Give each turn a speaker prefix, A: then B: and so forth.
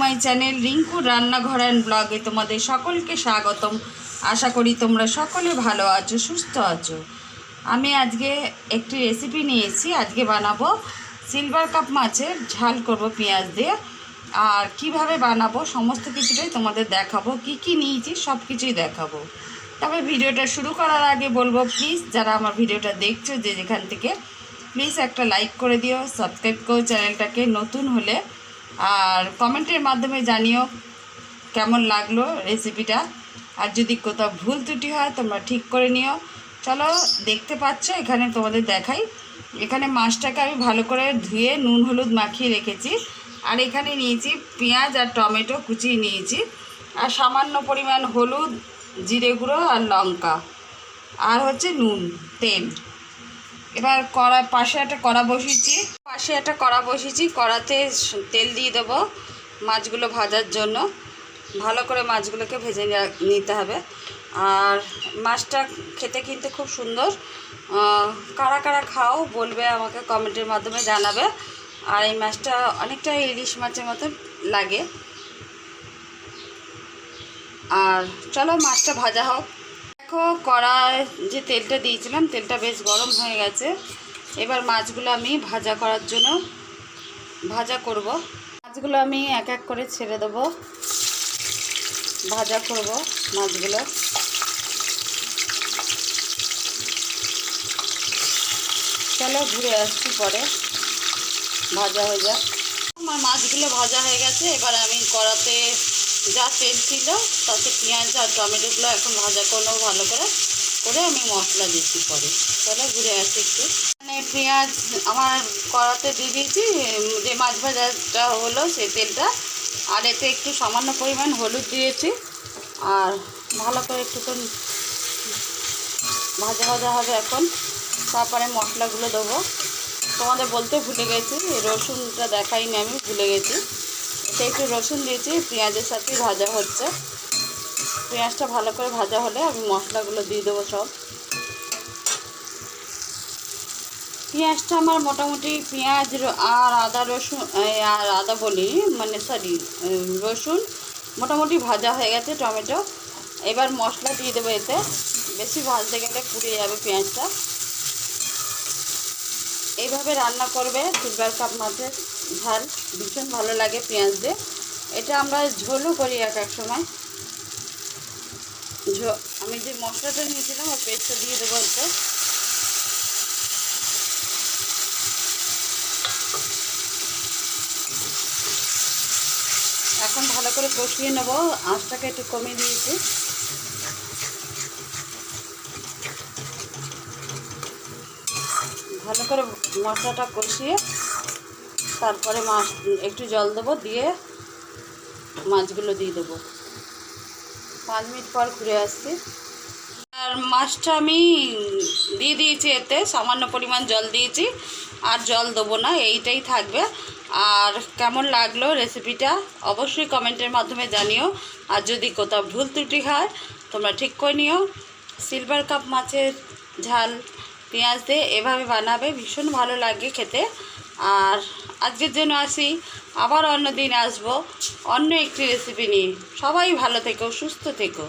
A: My channel Rinku রান্নাঘর and ব্লগে তোমাদের সকলকে স্বাগতম। আশা করি তোমরা সকলে ভালো আছো, সুস্থ আছো। আমি আজকে একটি রেসিপি নিয়েছি। আজকে বানাবো সিলভার কাপ মাছের ঝাল করব পেঁয়াজ দিয়ে। আর কীভাবে বানাবো, সমস্ত কিছুটাই তোমাদের দেখাবো। কি কি নিয়েছি সব কিছুই দেখাবো। তবে ভিডিওটা শুরু করার আগে বলব প্লিজ যারা আমার ভিডিওটা দেখছ যে যেখান থেকে প্লিজ একটা লাইক করে দিও। সাবস্ক্রাইব করো চ্যানেলটাকে। নতুন হলে আর কমেন্টের মাধ্যমে জানিও কেমন লাগল রেসিপিটা আর যদি কোথাও ভুল ত্রুটি হয়, তোমরা ঠিক করে নিও। চলো, দেখতে পাচ্ছ, এখানে তোমাদের দেখাই। এখানে মাছটাকে আমি ভালো করে ধুয়ে নুন হলুদ মাখিয়ে রেখেছি। আর এখানে নিয়েছি পেঁয়াজ আর টমেটো কুচিয়ে নিয়েছি। আর সামান্য পরিমাণ হলুদ, জিরে গুঁড়ো আর লঙ্কা। আর হচ্ছে নুন, তেল। এবার কড়া, পাশে একটা কড়া বসিয়েছি। পাশে একটা কড়া বসিয়েছি, কড়াতে তেল দিয়ে দেবো মাছগুলো ভাজার জন্য। ভালো করে মাছগুলোকে ভেজে নিতে হবে। আর মাছটা খেতে কিন্তু খুব সুন্দর। কারা কারা খাও বলবে আমাকে কমেন্টের মাধ্যমে জানাবে। আর এই মাছটা অনেকটা ইলিশ মাছের মতো লাগে। আর চলো মাছটা ভাজা হোক। দেখো কড়ায় যে তেলটা দিয়েছিলাম, তেলটা বেশ গরম হয়ে গেছে। এবার মাছগুলো আমি ভাজা করার জন্য ভাজা করব। মাছগুলো আমি এক এক করে ছেড়ে দেবো। ভাজা করব মাছগুলো। চলো ঘুরে আসছি পরে। ভাজা হয়ে যাক। আমার মাছগুলো ভাজা হয়ে গেছে। এবার আমি কড়াতে যা তেল ছিল, তাতে পেঁয়াজ আর টমেটোগুলো এখন ভাজা করে নেব ভালো করে। করে আমি মশলা দিচ্ছি পরে। তাহলে ঘুরে আসি একটু। মানে পেঁয়াজ আমার কড়াতে দিয়ে দিয়েছি, যে মাছ ভাজাটা হলো সেই তেলটা, আর এতে একটু সামান্য পরিমাণ হলুদ দিয়েছি, আর ভালো করে একটুখানি ভাজা ভাজা হবে এখন। তারপরে মশলাগুলো দেবো। তোমাদের বলতে ভুলে গেছি, রসুনটা দেখাইনি আমি, ভুলে গেছি। এতে একটু রসুন দিয়েছি, পেঁয়াজের সাথে ভাজা হচ্ছে। পেঁয়াজটা ভালো করে ভাজা হলে আমি মশলাগুলো দিয়ে দেবো সব। পেঁয়াজটা আমার মোটামুটি পেঁয়াজ আর আদা রসুন আর আদা বলি মানে সরি রসুন মোটামুটি ভাজা হয়ে গেছে, টমেটো। এবার মশলা দিয়ে দেবো এতে। বেশি ভাজতে গেলে পুড়ে যাবে পেঁয়াজটা। এইভাবে রান্না করবে সিলভার কাপ মাছের ঝাল। ভীষণ ভালো লাগে পেঁয়াজ দিয়ে। এটা আমরা ঝোলও করি এক এক সময়। ঝো, আমি যে মশলাটা নিয়েছিলাম ওই পেস্টটা দিয়ে দেবো এতে এখন ভালো করে কষিয়ে নেব। আঁচটাকে একটু কমিয়ে দিয়েছি। ভালো করে মশলাটা কষিয়ে তারপরে মাছ, একটু জল দেবো, দিয়ে মাছগুলো দিয়ে দেবো। পাঁচ মিনিট পর ঘুরে আসছি। আর মাছটা আমি দিয়ে দিয়েছি এতে, সামান্য পরিমাণ জল দিয়েছি। আর জল দেবো না, এইটাই থাকবে। আর কেমন লাগল রেসিপিটা অবশ্যই কমেন্টের মাধ্যমে জানিও। আর যদি কোথাও ভুল ত্রুটি হয়, তোমরা ঠিক করে নিও। সিলভার কাপ মাছের ঝাল। পেঁয়াজ দিয়ে এভাবে বানাবে, ভীষণ ভালো লাগে খেতে। আর আজকের জন্য আসি, আবার অন্য দিন আসব, অন্য একটি রেসিপি নিয়ে। সবাই ভালো থেকো, সুস্থ থেকো।